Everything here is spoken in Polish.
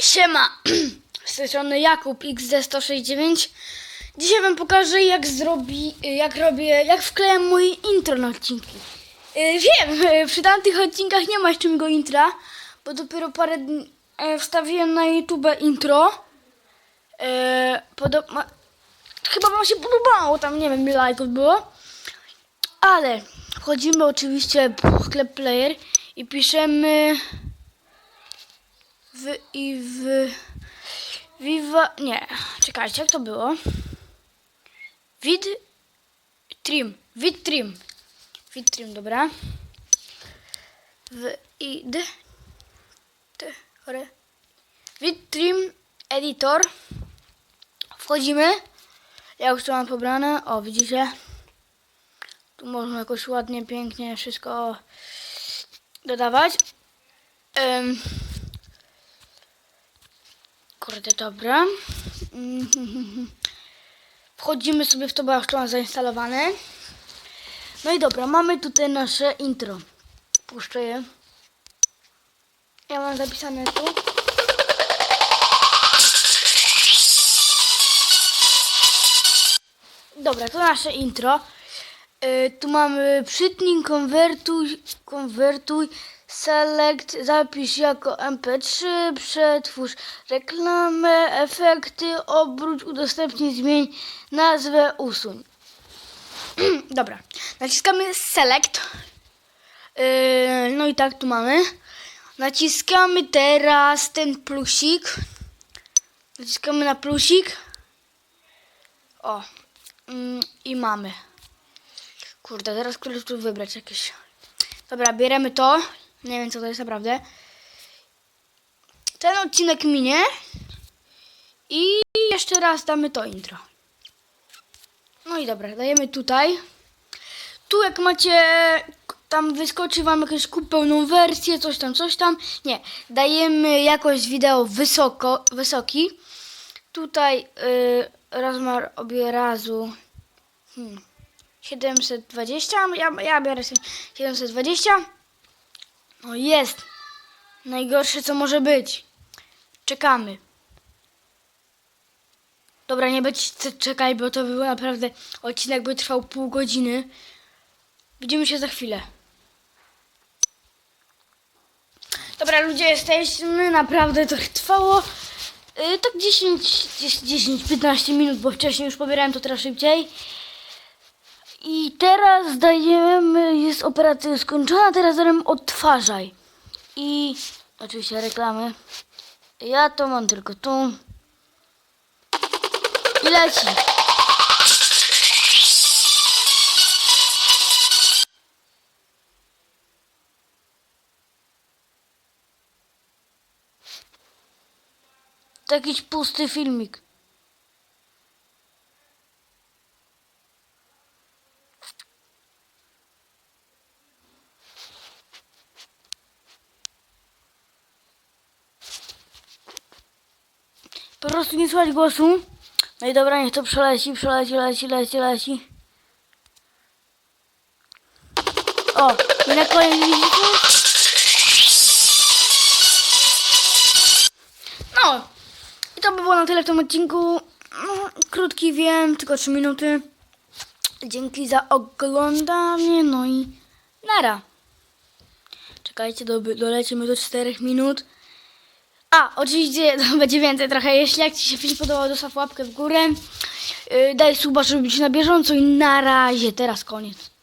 Siema, z tej strony Jakub XD169. Dzisiaj wam pokażę jak zrobi, jak robię, jak wklejam moje intro na odcinki. Y, Wiem, przy tamtych odcinkach nie ma jeszcze mojego intra, bo dopiero parę dni e, wstawiłem na YouTube intro. E, Podo- ma- chyba wam się podobało, tam nie wiem ile lajków było. Ale wchodzimy oczywiście w sklep player i piszemy w i w Viva. Nie, czekajcie, jak to było? Vid trim. Vid trim. Vid trim, dobra. W i d t re. Vid trim editor. Wchodzimy. Ja już to mam pobrane. O, widzicie? Tu można jakoś ładnie, pięknie wszystko dodawać. Em, Kurde, dobra. Wchodzimy sobie w to, bo ja już mam zainstalowane. No i dobra, mamy tutaj nasze intro. Puszczę je. Ja mam zapisane tu. Dobra, to nasze intro. Y, tu mamy przytnij, konwertuj, konwertuj, select, zapisz jako mp3, przetwórz reklamę, efekty, obróć, udostępnij, zmień nazwę, usuń. Dobra, naciskamy select. Y, no i tak tu mamy. Naciskamy teraz ten plusik. Naciskamy na plusik. O, mm, i mamy. Kurde, teraz które tu wybrać jakieś. Dobra, bierzemy to. Nie wiem co to jest naprawdę. Ten odcinek minie. I jeszcze raz damy to intro. No i dobra, dajemy tutaj. Tu jak macie, tam wyskoczy wam jakaś kup pełną wersję, coś tam, coś tam. Nie, dajemy jakość wideo wysoko, wysoki. Tutaj y, rozmiar obrazu hmm, 720, ja, ja biorę sobie 720. No jest. Najgorsze co może być. Czekamy. Dobra, nie być czekaj, bo to był naprawdę odcinek by trwał pół godziny. Widzimy się za chwilę. Dobra, ludzie, jesteśmy. Naprawdę to trwało yy, tak 10-15 minut, bo wcześniej już pobierałem to teraz szybciej. I teraz dajemy, jest operacja skończona, teraz dajemy odtwarzaj. I oczywiście reklamy. Ja to mam tylko tu. I leci. To pusty filmik. Po prostu nie słychać głosu. No i dobra, niech to przeleci, przeleci, leci, leci, leci. O, i na koniec widzicie? No, i to by było na tyle w tym odcinku. No, Krótki wiem, tylko 3 minuty. Dzięki za oglądanie, no i nara. Czekajcie, do, dolecimy do 4 minut. A, oczywiście to będzie więcej trochę. Jeśli jak Ci się film podobał, zostaw łapkę w górę. Yy, daj suba, żeby być na bieżąco i na razie. Teraz koniec.